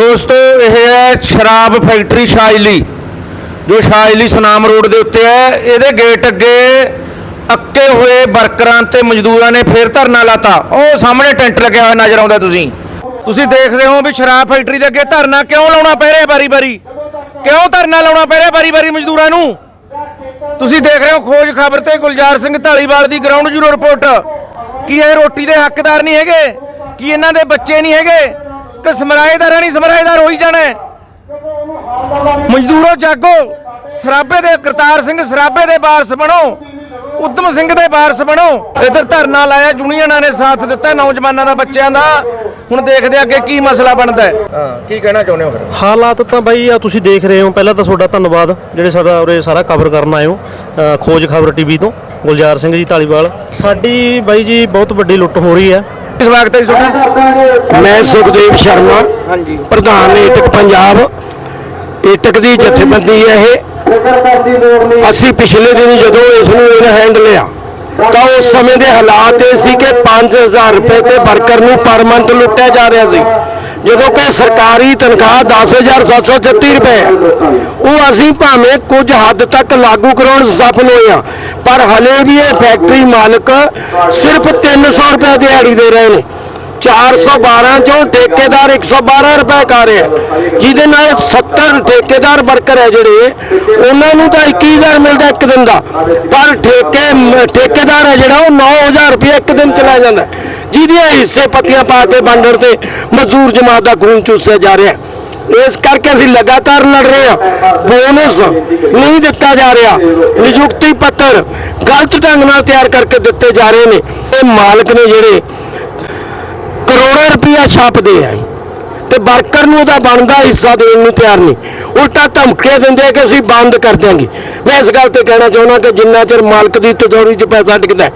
ਦੋਸਤੋ, ਇਹ ਹੈ ਸ਼ਰਾਬ ਫੈਕਟਰੀ ਸ਼ਾਇਲੀ, ਜੋ ਸ਼ਾਇਲੀ ਸੁਨਾਮ ਰੋਡ ਦੇ ਉੱਤੇ ਹੈ। ਇਹਦੇ ਗੇਟ ਅੱਗੇ ਅੱਕੇ ਹੋਏ ਵਰਕਰਾਂ ਤੇ ਮਜ਼ਦੂਰਾਂ ਨੇ ਫੇਰ ਧਰਨਾ ਲਾਤਾ। ਉਹ ਸਾਹਮਣੇ ਟੈਂਟ ਲੱਗਿਆ ਹੋਇਆ ਨਜ਼ਰ ਆਉਂਦਾ ਤੁਸੀਂ। ਤੁਸੀਂ ਦੇਖਦੇ ਹੋ ਵੀ ਸ਼ਰਾਬ ਫੈਕਟਰੀ ਦੇ ਅੱਗੇ ਧਰਨਾ ਕਿਉਂ ਲਾਉਣਾ ਪੈ ਰਿਹਾ ਬਾਰੀ-ਬਾਰੀ? ਕਿਉਂ ਧਰਨਾ ਲਾਉਣਾ ਪੈ ਰਿਹਾ ਬਾਰੀ-ਬਾਰੀ ਮਜ਼ਦੂਰਾਂ ਨੂੰ? ਤੁਸੀਂ ਦੇਖ ਰਹੇ ਹੋ ਖੋਜ ਖਬਰ ਤੇ ਗੁਲਜ਼ਾਰ ਸਿੰਘ ਢਾਲੀਵਾਲ ਦੀ ਗਰਾਊਂਡ ਜ਼ੀਰੋ ਰਿਪੋਰਟ ਕੀ ਇਹ ਰੋਟੀ ਦੇ ਹੱਕਦਾਰ ਨਹੀਂ ਹੈਗੇ? ਕੀ ਇਹਨਾਂ ਦੇ ਬੱਚੇ ਨਹੀਂ ਹੈਗੇ? ਕਿ ਸਮਰਾਏਦਾਰ ਨਹੀਂ ਸਮਰਾਏਦਾਰ ਹੋਈ ਜਾਣਾ ਹੈ? ਮਜ਼ਦੂਰੋ ਜਾਗੋ ਸਰਾਬੇ ਦੇ ਕਰਤਾਰ ਸਿੰਘ ਸਰਾਬੇ ਦੇ ਵਾਰਸ ਬਣੋ ਉਦਮ ਸਿੰਘ ਦੇ ਵਾਰਸ ਬਣੋ। ਇੱਧਰ ਧਰਨਾ ਲਾਇਆ ਯੂਨੀਅਨਾਂ ਨੇ ਸਾਥ ਦਿੱਤਾ ਨੌਜਵਾਨਾਂ ਦਾ ਬੱਚਿਆਂ ਦਾ। ਹੁਣ ਦੇਖਦੇ ਅੱਗੇ ਕੀ ਮਸਲਾ ਬਣਦਾ ਹੈ। ਹਾਂ ਕੀ ਕਹਿਣਾ ਚਾਹੁੰਦੇ ਹੋ ਫਿਰ? ਹਾਲਾਤ ਤਾਂ ਬਾਈ ਆ ਤੁਸੀਂ ਦੇਖ ਰਹੇ ਹੋ। ਪਹਿਲਾਂ ਤਾਂ ਤੁਹਾਡਾ ਧੰਨਵਾਦ ਜਿਹੜੇ ਸਾਡਾ ਉਰੇ ਸਾਰਾ ਕਵਰ ਕਰਨ ਆਏ ਹੋ ਖੋਜ ਖਬਰ ਟੀਵੀ ਤੋਂ ਗੁਲਜ਼ਾਰ ਸਿੰਘ ਜੀ ਢਾਲੀਵਾਲ ਸਾਡੀ ਬਾਈ ਜੀ ਬਹੁਤ ਵੱਡੀ ਲੁੱਟ ਹੋ ਰਹੀ ਹੈ। ਸਵਾਗਤ ਹੈ ਜੀ ਤੁਹਾਡਾ। ਮੈਂ ਸੁਖਦੇਵ ਸ਼ਰਮਾ ਹਾਂਜੀ। ਪ੍ਰਧਾਨ ਏਟਕ ਪੰਜਾਬ। ਏਟਕ ਦੀ ਜਥੇਬੰਦੀ ਹੈ ਇਹ। ਅਸੀਂ ਪਿਛਲੇ ਦਿਨ ਜਦੋਂ ਇਸ ਨੂੰ ਇਨ ਹੈਂਡ ਲਿਆ ਤਾਂ ਉਸ ਸਮੇਂ ਦੇ ਹਾਲਾਤ ਇਹ ਸੀ ਕਿ 5000 ਰੁਪਏ ਤੇ ਵਰਕਰ ਨੂੰ ਪਰ ਮੰਥ ਲੁੱਟਿਆ ਜਾ ਰਿਹਾ ਸੀ। ਜਦੋਂ ਕਿ ਸਰਕਾਰੀ ਤਨਖਾਹ 10736 ਰੁਪਏ ਹੈ ਉਹ ਅਸੀਂ ਭਾਵੇਂ ਕੁਝ ਹੱਦ ਤੱਕ ਲਾਗੂ ਕਰਾਉਣ ਸਫਲ ਹੋਏ ਹਾਂ ਪਰ ਹਲੇ ਵੀ ਇਹ ਫੈਕਟਰੀ ਮਾਲਕ ਸਿਰਫ 300 ਰੁਪਏ ਦਿਹਾੜੀ ਦੇ ਰਹੇ ਨੇ। 412 ਚੋਂ ਠੇਕੇਦਾਰ 112 ਰੁਪਏ ਕਰ ਰਿਹਾ। ਜਿਹਦੇ ਨਾਲ 70 ਠੇਕੇਦਾਰ ਵਰਕਰ ਹੈ ਜਿਹੜੇ, ਉਹਨਾਂ ਨੂੰ ਤਾਂ 21000 ਮਿਲਦਾ ਇੱਕ ਦਿਨ ਦਾ। ਪਰ ਠੇਕੇ, ਠੇਕੇਦਾਰ ਹੈ ਜਿਹੜਾ, ਉਹ 9000 ਰੁਪਏ ਇੱਕ ਦਿਨ ਚਲਾ ਜਾਂਦਾ। ਜਿਹਦੀਆਂ ਹਿੱਸੇ ਪੱਤੀਆਂ ਪਾ ਕੇ ਵੰਡਣ ਤੇ ਮਜ਼ਦੂਰ ਜਮਾਤ ਦਾ ਖੂਨ ਚੂਸਿਆ ਜਾ ਰਿਹਾ। ਇਸ ਕਰਕੇ ਅਸੀਂ ਲਗਾਤਾਰ ਲੜ ਰਹੇ ਹਾਂ। ਬੋਨਸ ਨਹੀਂ ਦਿੱਤਾ ਜਾ ਰਿਹਾ। ਨਿਯੁਕਤੀ ਪੱਤਰ ਗਲਤ ਢੰਗ ਨਾਲ ਤਿਆਰ ਕਰਕੇ ਦਿੱਤੇ ਜਾ ਰਹੇ ਨੇ। ਇਹ ਮਾਲਕ ਨੇ ਜਿਹੜੇ ਕਰੋੜਾਂ ਰੁਪਇਆ ਛਾਪਦੇ ਆ। ਤੇ ਵਰਕਰ ਨੂੰ ਉਹਦਾ ਬਣਦਾ ਹਿੱਸਾ ਦੇਣ ਨੂੰ ਤਿਆਰ ਨਹੀਂ। ਉਲਟਾ ਧਮਕੀਆਂ ਦਿੰਦੇ ਕਿ ਅਸੀਂ ਬੰਦ ਕਰ ਦਿਆਂਗੇ। ਮੈਂ ਇਸ ਗੱਲ ਤੇ ਕਹਿਣਾ ਚਾਹੁੰਦਾ ਕਿ ਜਿੰਨਾ ਚਿਰ ਮਾਲਕ ਦੀ ਤਿਜੋਰੀ 'ਚ ਪੈਸਾ ਡਿੱਗਦਾ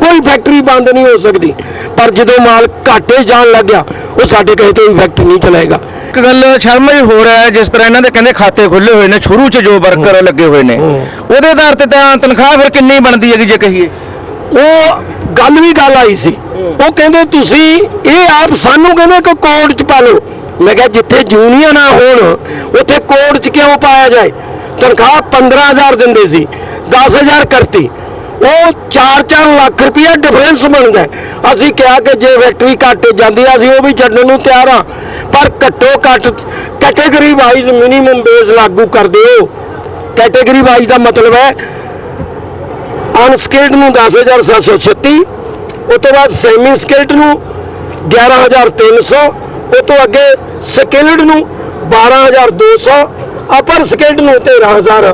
ਕੋਈ ਫੈਕਟਰੀ ਬੰਦ ਨਹੀਂ ਹੋ ਸਕਦੀ। ਪਰ ਜਦੋਂ ਮਾਲਕ ਘਾਟੇ ਜਾਣ ਲੱਗਿਆ, ਉਹ ਸਾਡੇ ਕਹੇ ਤੋਂ ਵੀ ਫੈਕਟਰੀ ਨਹੀਂ ਚਲਾਏਗਾ। ਇੱਕ ਗੱਲ ਸ਼ਰਮਾ ਜੀ ਹੋ ਰਿਹਾ ਹੈ ਜਿਸ ਤਰ੍ਹਾਂ ਇਹਨਾਂ ਦੇ ਕਹਿੰਦੇ ਖਾਤੇ ਖੁੱਲੇ ਹੋਏ ਨੇ ਸ਼ੁਰੂ 'ਚ ਜੋ ਵਰਕਰ ਲੱਗੇ ਹੋਏ ਨੇ। ਉਹਦੇ ਆਧਾਰ ਤੇ ਤਾਂ ਤਨਖਾਹ ਫਿਰ ਕਿੰਨੀ ਬਣਦੀ ਹੈਗੀ ਜੇ ਕਹੀਏ? ਉਹ ਗੱਲ ਵੀ ਗੱਲ ਆਈ ਸੀ। ਉਹ ਕਹਿੰਦੇ ਤੁਸੀਂ ਇਹ ਆਪ ਸਾਨੂੰ ਕਹਿੰਦੇ ਕਿ ਕੋਰਟ 'ਚ ਪਾ ਲਓ। ਮੈਂ ਕਿਹਾ ਜਿੱਥੇ ਯੂਨੀਅਨ ਆ ਹੋਣ ਉੱਥੇ ਕੋਰਟ 'ਚ ਕਿਉਂ ਪਾਇਆ ਜਾਏ? ਤਨਖਾਹ 15000 ਦਿੰਦੇ ਸੀ 10000 ਕਰਤੀ। ਉਹ 4-4 ਲੱਖ ਰੁਪਇਆ ਡਿਫਰੈਂਸ ਬਣਦਾ ਹੈ। ਅਸੀਂ ਕਿਹਾ ਕਿ ਜੇ ਫੈਕਟਰੀ ਘੱਟ ਜਾਂਦੀ ਆ ਅਸੀਂ ਉਹ ਵੀ ਛੱਡਣ ਨੂੰ ਤਿਆਰ ਆ। ਪਰ ਘੱਟੋ ਘੱਟ ਕੈਟਾਗਰੀ ਵਾਈਜ਼ ਮਿਨੀਮਮ ਬੇਸ ਲਾਗੂ ਕਰ ਦਿਓ। ਕੈਟਾਗਰੀ ਵਾਈਜ਼ ਦਾ ਮਤਲਬ ਹੈ ਅਨਸਕਿਲਡ ਨੂੰ 10736 ਉਸ ਤੋਂ ਬਾਅਦ ਸੈਮੀ ਸਕਿਲਡ ਨੂੰ 11300 ਉਸ ਤੋਂ ਅੱਗੇ ਸਕਿਲਡ ਨੂੰ 12200 ਅਪਰ ਸਕਿਲਡ ਨੂੰ 13000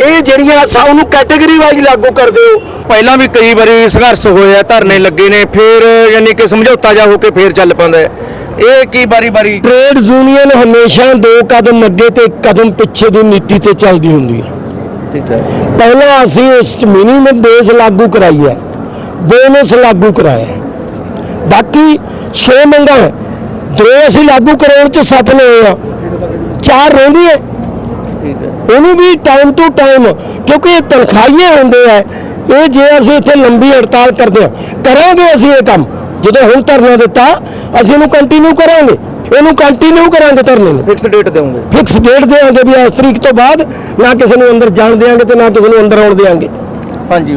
ਇਹ ਜਿਹੜੀਆਂ ਸਾ ਉਹਨੂੰ ਕੈਟਾਗਰੀ ਵਾਈਜ਼ ਲਾਗੂ ਕਰ ਦਿਓ। ਪਹਿਲਾਂ ਵੀ ਕਈ ਵਾਰੀ ਸੰਘਰਸ਼ ਹੋਏ ਆ ਧਰਨੇ ਲੱਗੇ ਨੇ ਫਿਰ ਯਾਨੀ ਕਿ ਸਮਝੌਤਾ ਜਾ ਹੋ ਕੇ ਫਿਰ ਚੱਲ ਪੈਂਦਾ ਹੈ। ਇਹ ਕੀ ਬਾਰੀ-ਬਾਰੀ ਟ੍ਰੇਡ ਯੂਨੀਅਨ ਹਮੇਸ਼ਾ ਦੋ ਕਦਮ ਅੱਗੇ ਤੇ ਇੱਕ ਕਦਮ ਪਿੱਛੇ ਦੀ ਨੀਤੀ ਤੇ ਚੱਲਦੀ ਹੁੰਦੀ ਹੈ ਠੀਕ ਹੈ ਪਹਿਲਾਂ ਅਸੀਂ ਇਸ ਚ ਮਿਨੀਮਮ ਬੇਸ ਲਾਗੂ ਕਰਾਈ ਹੈ ਬੋਨਸ ਲਾਗੂ ਕਰਾਇਆ। ਬਾਕੀ 6 ਮੰਗਾਂ। ਦੋ ਅਸੀਂ ਲਾਗੂ ਕਰਾਉਣ ਚ ਸਫਲ ਹੋਏ ਆ ਚਾਰ ਰਹਿੰਦੀ ਹੈ ਉਹਨੂੰ ਵੀ ਟਾਈਮ ਟੂ ਟਾਈਮ ਕਿਉਂਕਿ ਇਹ ਤਨਖਾਹੀਏ ਹੁੰਦੇ ਆ ਇਹ ਜੇ ਅਸੀਂ ਇੱਥੇ ਲੰਬੀ ਹੜਤਾਲ ਕਰਦੇ ਆ ਕਰਾਂਗੇ ਅਸੀਂ ਇਹ ਕੰਮ। ਜਦੋਂ ਹੁਣ ਧਰਨਾ ਦਿੱਤਾ ਅਸੀਂ ਇਹਨੂੰ ਕੰਟੀਨਿਊ ਕਰਾਂਗੇ। ਇਹਨੂੰ ਕੰਟੀਨਿਊ ਕਰਾਂਗੇ ਧਰਨੇ ਨੂੰ। ਫਿਕਸ ਡੇਟ ਦੇਵਾਂਗੇ। ਫਿਕਸ ਡੇਟ ਦੇਵਾਂਗੇ ਵੀ ਇਸ ਤਰੀਕ ਤੋਂ ਬਾਅਦ ਨਾ ਕਿਸੇ ਨੂੰ ਅੰਦਰ ਜਾਣ ਦੇਵਾਂਗੇ ਤੇ ਨਾ ਕਿਸੇ ਨੂੰ ਅੰਦਰ ਆਉਣ ਦੇਵਾਂਗੇ ਹਾਂਜੀ।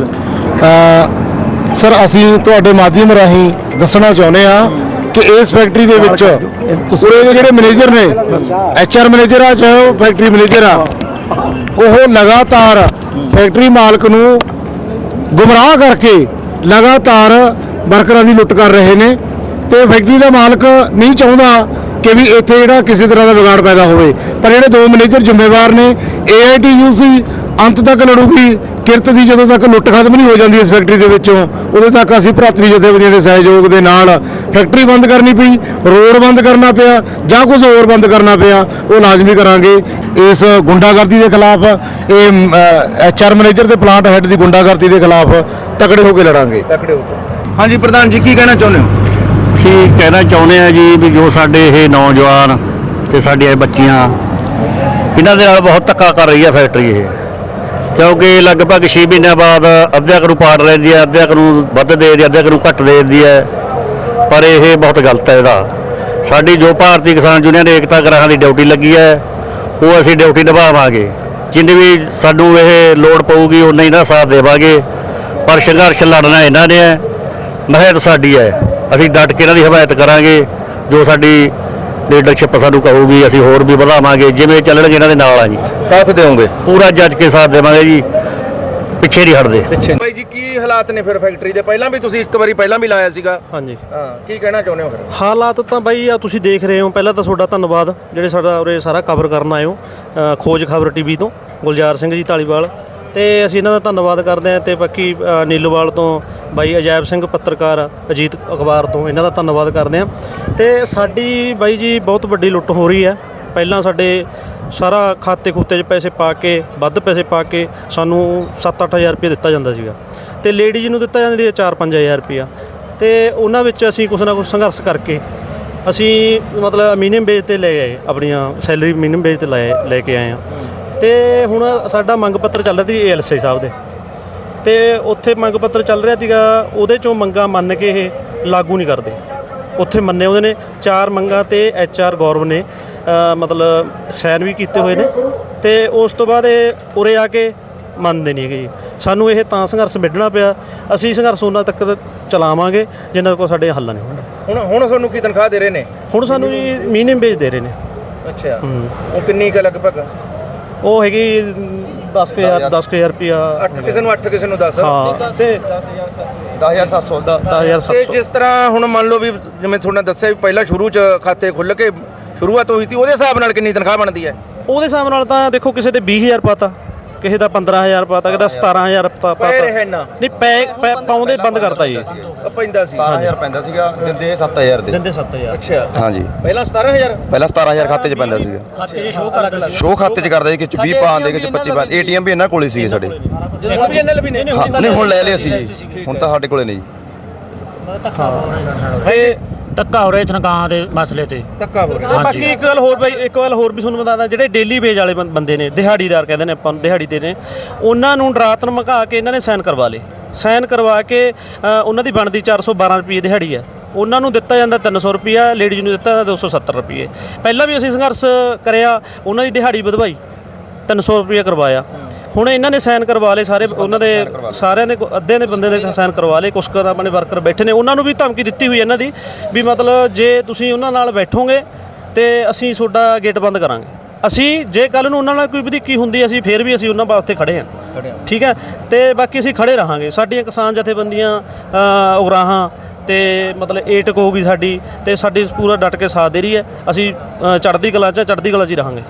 ਸਰ ਅਸੀਂ ਤੁਹਾਡੇ ਮਾਧਿਅਮ ਰਾਹੀਂ ਦੱਸਣਾ ਚਾਹੁੰਦੇ ਆ ਕਿ ਇਸ ਫੈਕਟਰੀ ਦੇ ਵਿੱਚ ਦੇ ਜਿਹੜੇ ਮੈਨੇਜਰ ਨੇ ਐਚਆਰ ਮੈਨੇਜਰ ਆ ਚਾਹੇ ਉਹ ਫੈਕਟਰੀ ਮੈਨੇਜਰ ਆ ਉਹ ਲਗਾਤਾਰ ਫੈਕਟਰੀ ਮਾਲਕ ਨੂੰ ਗੁੰਮਰਾਹ ਕਰਕੇ ਲਗਾਤਾਰ ਵਰਕਰਾਂ ਦੀ ਲੁੱਟ ਕਰ ਰਹੇ ਨੇ ਤੇ ਫੈਕਟਰੀ ਦਾ ਮਾਲਕ ਨਹੀਂ ਚਾਹੁੰਦਾ ਕਿ ਵੀ ਇੱਥੇ ਜਿਹੜਾ ਕਿਸੇ ਤਰ੍ਹਾਂ ਦਾ ਵਿਗਾੜ ਪੈਦਾ ਹੋਵੇ। ਪਰ ਜਿਹੜੇ ਦੋ ਮੈਨੇਜਰ ਜ਼ਿੰਮੇਵਾਰ ਨੇ ਏਆਈਟੀਯੂਸੀ ਅੰਤ ਤੱਕ ਲੜੂਗੀ ਕਿਰਤ ਦੀ ਜਦੋਂ ਤੱਕ ਲੁੱਟ ਖਤਮ ਨਹੀਂ ਹੋ ਜਾਂਦੀ ਇਸ ਫੈਕਟਰੀ ਦੇ ਵਿੱਚੋਂ ਉਦੋਂ ਤੱਕ ਅਸੀਂ ਭਰਾਤਰੀ ਜਥੇਬੰਦੀਆਂ ਦੇ ਸਹਿਯੋਗ ਦੇ ਨਾਲ ਫੈਕਟਰੀ ਬੰਦ ਕਰਨੀ ਪਈ ਰੋਡ ਬੰਦ ਕਰਨਾ ਪਿਆ ਜਾਂ ਕੁਝ ਹੋਰ ਬੰਦ ਕਰਨਾ ਪਿਆ ਉਹ ਲਾਜ਼ਮੀ ਕਰਾਂਗੇ। ਇਸ ਗੁੰਡਾਗਰਦੀ ਦੇ ਖਿਲਾਫ ਇਹ ਐਚਆਰ ਮੈਨੇਜਰ ਤੇ ਪਲਾਂਟ ਹੈੱਡ ਦੀ ਗੁੰਡਾਗਰਦੀ ਦੇ ਖਿਲਾਫ ਤਕੜੇ ਹੋ ਕੇ ਲੜਾਂਗੇ। ਤਕੜੇ ਹੋ ਹਾਂਜੀ ਪ੍ਰਧਾਨ ਜੀ ਕੀ ਕਹਿਣਾ ਚਾਹੁੰਦੇ ਹੋ? ਅਸੀਂ ਕਹਿਣਾ ਚਾਹੁੰਦੇ ਆ ਜੀ ਵੀ ਜੋ ਸਾਡੇ ਇਹ ਨੌਜਵਾਨ ਤੇ ਸਾਡੀਆਂ ਬੱਚੀਆਂ ਇਹਨਾਂ ਦੇ ਨਾਲ ਬਹੁਤ ਧੱਕਾ ਕਰ ਰਹੀ ਹੈ ਫੈਕਟਰੀ ਇਹ। ਕਿਉਂਕਿ ਲਗਭਗ 6 ਮਹੀਨਿਆਂ ਬਾਅਦ ਅੱਧਿਆਂ ਕੁ ਨੂੰ ਪਾੜ ਲੈਂਦੀ ਹੈ, ਅੱਧਿਆਂ ਕੁ ਨੂੰ ਵੱਧ ਦੇ ਦਿੰਦੀ ਹੈ ਨੂੰ ਘੱਟ ਦੇ ਦਿੰਦੀ ਹੈ। ਪਰ ਇਹ ਬਹੁਤ ਗਲਤ ਹੈ ਇਹਦਾ। ਸਾਡੀ ਜੋ ਭਾਰਤੀ ਕਿਸਾਨ ਯੂਨੀਅਨ ਏਕਤਾ ਗ੍ਰਾਹਾਂ ਦੀ ਡਿਊਟੀ ਲੱਗੀ ਹੈ, ਉਹ ਅਸੀਂ ਡਿਊਟੀ ਨਿਭਾਵਾਂਗੇ। ਜਿੰਨੀ ਵੀ ਸਾਨੂੰ ਇਹ ਲੋੜ ਪਊਗੀ ਉਨਾ ਹੀ ਦਾ ਸਾਥ ਦੇਵਾਂਗੇ। ਪਰ ਸੰਘਰਸ਼ ਲੜਨਾ ਇਹਨਾਂ ਨੇ ਹੈ, ਮਹਿਤ ਸਾਡੀ ਹੈ। ਅਸੀਂ ਡਟ ਕੇ ਇਹਨਾਂ ਦੀ ਹਮਾਇਤ ਕਰਾਂਗੇ, ਜੋ ਸਾਡੀ ਲੀਡਰਸ਼ਿਪ ਸਾਨੂੰ ਕਹੂਗੀ ਅਸੀਂ ਹੋਰ ਵੀ ਵਧਾਵਾਂਗੇ ਜਿਵੇਂ ਚੱਲਣਗੇ ਇਹਨਾਂ ਦੇ ਨਾਲ ਆ ਜੀ। ਸਾਥ ਦਿਓਗੇ? ਪੂਰਾ ਜੱਜ ਕੇ ਸਾਥ ਦੇਵਾਂਗੇ ਜੀ। ਪਿੱਛੇ ਨਹੀਂ ਹਟਦੇ। ਪਿੱਛੇ ਬਾਈ ਜੀ ਕੀ ਹਾਲਾਤ ਨੇ ਫਿਰ ਫੈਕਟਰੀ ਦੇ? ਪਹਿਲਾਂ ਵੀ ਤੁਸੀਂ ਇੱਕ ਵਾਰੀ ਪਹਿਲਾਂ ਵੀ ਲਾਇਆ ਸੀਗਾ। ਹਾਂਜੀ। ਹਾਂ ਕੀ ਕਹਿਣਾ ਚਾਹੁੰਦੇ ਹੋ ਫਿਰ? ਹਾਲਾਤ ਤਾਂ ਬਾਈ ਆ ਤੁਸੀਂ ਦੇਖ ਰਹੇ ਹੋ। ਪਹਿਲਾਂ ਤਾਂ ਤੁਹਾਡਾ ਧੰਨਵਾਦ ਜਿਹੜੇ ਸਾਡਾ ਉਰੇ ਸਾਰਾ ਕਵਰ ਕਰਨ ਆਏ ਹੋ ਅ, ਖੋਜ ਖਬਰ ਟੀਵੀ ਤੋਂ ਗੁਲਜ਼ਾਰ ਸਿੰਘ ਜੀ ਢਾਲੀਵਾਲ ਤੇ ਅਸੀਂ ਇਹਨਾਂ ਦਾ ਧੰਨਵਾਦ ਕਰਦੇ ਹਾਂ ਤੇ ਬਾਕੀ ਅ, ਨੀਲੋਵਾਲ ਤੋਂ ਬਾਈ ਅਜੈਬ ਸਿੰਘ ਪੱਤਰਕਾਰ ਅਜੀਤ ਅਖਬਾਰ ਤੋਂ ਇਹਨਾਂ ਦਾ ਧੰਨਵਾਦ ਕਰਦੇ ਹਾਂ। ਤੇ ਸਾਡੀ ਬਾਈ ਜੀ ਬਹੁਤ ਵੱਡੀ ਲੁੱਟ ਹੋ ਰਹੀ ਹੈ। ਪਹਿਲਾਂ ਸਾਡੇ ਸਾਰਾ ਖਾਤੇ ਖੂਤੇ 'ਚ ਪੈਸੇ ਪਾ ਕੇ, ਵੱਧ ਪੈਸੇ ਪਾ ਕੇ ਸਾਨੂੰ 7-8000 ਰੁਪਏ ਦਿੱਤਾ ਜਾਂਦਾ ਸੀਗਾ। ਤੇ ਲੇਡੀਜ਼ ਨੂੰ ਦਿੱਤਾ ਜਾਂਦੀ ਹੈ 4-5000 ਰੁਪਇਆ ਤੇ ਉਹਨਾਂ ਵਿੱਚ ਅਸੀਂ ਕੁਛ ਨਾ ਕੁਛ ਸੰਘਰਸ਼ ਕਰਕੇ ਅਸੀਂ ਮਤਲਬ ਮਿਨੀਮਮ ਵੇਜ ਤੇ ਲੈ ਆਏ, ਆਪਣੀਆਂ ਸੈਲਰੀ ਮਿਨੀਮਮ ਵੇਜ ਤੇ ਲੈ ਲੈ ਕੇ ਆਏ ਆ ਤੇ ਹੁਣ ਸਾਡਾ ਮੰਗ ਪੱਤਰ ਚੱਲ ਰਿਹਾ ਸੀ ਏਐਲਸੀ ਸਾਹਿਬ ਦੇ। ਤੇ ਉੱਥੇ ਮੰਗ ਪੱਤਰ ਚੱਲ ਰਿਹਾ ਸੀਗਾ ਉਹਦੇ ਚੋਂ ਮੰਗਾਂ ਮੰਨ ਕੇ ਇਹ ਲਾਗੂ ਨਹੀਂ ਕਰਦੇ। ਉੱਥੇ ਮੰਨੇ ਉਹਦੇ ਨੇ ਚਾਰ ਮੰਗਾਂ ਤੇ ਐਚਆਰ ਗੌਰਵ ਨੇ ਮਤਲਬ ਸਾਈਨ ਵੀ ਕੀਤੇ ਹੋਏ ਨੇ ਤੇ ਉਸ ਤੋਂ ਬਾਅਦ ਇਹ ਉਰੇ ਆ ਕੇ ਮੰਨਦੇ ਨਹੀਂ ਹੈਗੇ ਜੀ। ਸਾਨੂੰ ਇਹ ਤਾਂ ਸੰਘਰਸ਼ ਵਿੱਢਣਾ ਪਿਆ ਅਸੀਂ ਸੰਘਰਸ਼ ਉਹਨਾਂ ਤੱਕ ਚਲਾਵਾਂਗੇ ਜਿੰਨਾ ਕੋਲ ਸਾਡੇ ਹੱਲ ਨਹੀਂ ਹੋਣਗੇ। ਹੁਣ ਹੁਣ ਤੁਹਾਨੂੰ ਕੀ ਤਨਖਾਹ ਦੇ ਰਹੇ ਨੇ? ਹੁਣ ਸਾਨੂੰ ਜੀ ਮਿਨੀਮਮ ਵੇਜ ਦੇ ਰਹੇ ਨੇ। ਅੱਛਾ। ਉਹ ਕਿੰਨੀ ਕੁ ਲਗਭਗ? ਉਹ ਹੈਗੀ 10000 10000 ਰੁਪਿਆ 8 ਕਿਸੇ ਨੂੰ 8 ਕਿਸੇ ਨੂੰ 10 ਹਾਂ। ਤੇ 10700 10000 ਤੇ 700 ਜਿਸ ਤਰ੍ਹਾਂ ਹੁਣ ਮੰਨ ਲਓ ਵੀ ਜਿਵੇਂ ਤੁਹਾਡਾ ਦੱਸਿਆ ਵੀ ਪਹਿਲਾਂ ਸ਼ੁਰੂ ਚ ਖਾਤੇ ਖੁੱਲ ਕੇ ਸ਼ੁਰੂਆਤ ਹੋਈ ਸੀ ਉਹਦੇ ਹਿਸਾਬ ਨਾਲ ਕਿੰਨੀ ਤਨਖਾਹ ਬਣਦੀ ਹੈ? ਉਹਦੇ ਹਿਸਾਬ ਨਾਲ ਤਾਂ ਦੇਖੋ ਕਿਸੇ ਦੇ 20000 ਪਾਤਾ। ਕਿਸੇ ਦਾ 15000 ਪਾਤਾ ਕਿਸੇ ਦਾ 17000 ਪਾ- ਪੈ ਪਾਤਾ ਰਹੇ ਨਾ ਨਹੀਂ ਪੈ ਪਾਉਂਦੇ ਬੰਦ ਕਰਤਾ ਜੀ। ਪੈਂਦਾ ਸੀ। 17000 ਪੈਂਦਾ ਸੀਗਾ ਦਿੰਦੇ 7000 ਦੇ। ਦਿੰਦੇ 7000 ਅੱਛਾ। ਹਾਂਜੀ। ਪਹਿਲਾਂ 17000 ਪਹਿਲਾਂ 17000 ਖਾਤੇ 'ਚ ਪੈਂਦਾ ਸੀਗਾ। ਖਾਤੇ ਸ਼ੋਅ ਕਰਦਾ ਸ਼ੋਅ ਖਾਤੇ 'ਚ ਕਰਦਾ ਸੀ ਕਿ 20 ਪਾਉਂਦੇ ਕਿ 25 ਪਾਉਂਦੇ ਏਟੀਐਮ ਵੀ ਇਹਨਾਂ ਕੋਲੇ ਸੀਗੇ ਸਾਡੇ। ਜਦੋਂ ਵੀ ਐਨਐਲ ਵੀ ਨੇ। ਹਾਂ ਨਹੀਂ ਹੁਣ ਲੈ ਲਿਆ ਸੀ ਜੀ। ਹੁਣ ਤਾਂ ਸਾਡੇ ਕੋਲੇ ਨਹੀਂ। ਜੀ ਤੇ ਧੱਕਾ ਹੋ ਰਿਹਾ ਤਨਖਾਹਾਂ ਦੇ ਮਸਲੇ ਤੇ। ਧੱਕਾ ਹੋ ਰਿਹਾ। ਬਾਕੀ ਇੱਕ ਗੱਲ ਹੋਰ ਬਾਈ ਇੱਕ ਗੱਲ ਹੋਰ ਵੀ ਤੁਹਾਨੂੰ ਬਤਾਦਾ ਜਿਹੜੇ ਡੇਲੀ ਵੇਜ ਵਾਲੇ ਬੰ- ਬੰਦੇ ਨੇ ਦਿਹਾੜੀਦਾਰ ਕਹਿੰਦੇ ਨੇ ਆਪਾਂ ਨੂੰ ਦਿਹਾੜੀ ਤੇ ਨੇ ਉਹਨਾਂ ਨੂੰ ਡਰਾਤ ਧਮਕਾ ਕੇ ਇਹਨਾਂ ਨੇ ਸਾਈਨ ਕਰਵਾ ਲਏ। ਸਾਈਨ ਕਰਵਾ ਕੇ ਅ, ਉਹਨਾਂ ਦੀ ਬਣਦੀ 412 ਰੁਪਏ ਦਿਹਾੜੀ ਹੈ। ਉਹਨਾਂ ਨੂੰ ਦਿੱਤਾ ਜਾਂਦਾ 300 ਰੁਪਿਆ ਲੇਡੀਜ਼ ਨੂੰ ਦਿੱਤਾ ਜਾਂਦਾ 270 ਰੁਪਏ ਪਹਿਲਾਂ ਵੀ ਅਸੀਂ ਸੰਘਰਸ਼ ਕਰਿਆ ਉਹਨਾਂ ਦੀ ਦਿਹਾੜੀ ਵਧਵਾਈ 300 ਰੁਪਏ ਕਰਵਾਇਆ। ਹੁਣ ਇਹਨਾਂ ਨੇ ਸਾਈਨ ਕਰਵਾ ਲਏ ਸਾਰੇ ਉਹਨਾਂ ਦੇ ਸਾਰਿਆਂ ਦੇ ਅੱਧੇ ਦੇ ਬੰਦੇ ਦੇ ਸਾਈਨ ਕਰਵਾ ਲਏ ਕੁਛ ਕੁ ਆਪਣੇ ਵਰਕਰ ਬੈਠੇ ਨੇ। ਉਹਨਾਂ ਨੂੰ ਵੀ ਧਮਕੀ ਦਿੱਤੀ ਹੋਈ ਇਹਨਾਂ ਦੀ ਵੀ ਮਤਲਬ ਜੇ ਤੁਸੀਂ ਉਹਨਾਂ ਨਾਲ ਬੈਠੋਗੇ ਤੇ ਅਸੀਂ ਤੁਹਾਡਾ ਗੇਟ ਬੰਦ ਕਰਾਂਗੇ। ਅਸੀਂ ਜੇ ਕੱਲ ਨੂੰ ਉਹਨਾਂ ਨਾਲ ਕੋਈ ਵਧੀਕੀ ਹੁੰਦੀ ਅਸੀਂ ਫੇਰ ਵੀ ਅਸੀਂ ਉਹਨਾਂ ਵਾਸਤੇ ਖੜੇ ਹਾਂ। ਠੀਕ ਹੈ? ਤੇ ਬਾਕੀ ਅਸੀਂ ਖੜੇ ਰਹਾਂਗੇ। ਸਾਡੀਆਂ ਕਿਸਾਨ ਜਥੇਬੰਦੀਆਂ ਉਗਰਾਹਾਂ ਤੇ ਮਤਲਬ ਏਟਕ ਹੋਊਗੀ ਸਾਡੀ ਤੇ ਸਾਡੀ ਪੂਰਾ ਡਟ ਕੇ ਸਾਥ ਦੇ ਰਹੀ ਹੈ। ਅਸੀਂ ਚੜ੍ਹਦੀ ਕਲਾ ਚ ਚੜ੍ਹਦੀ ਕਲਾ ਚ ਹੀ ਰਹਾਂਗੇ।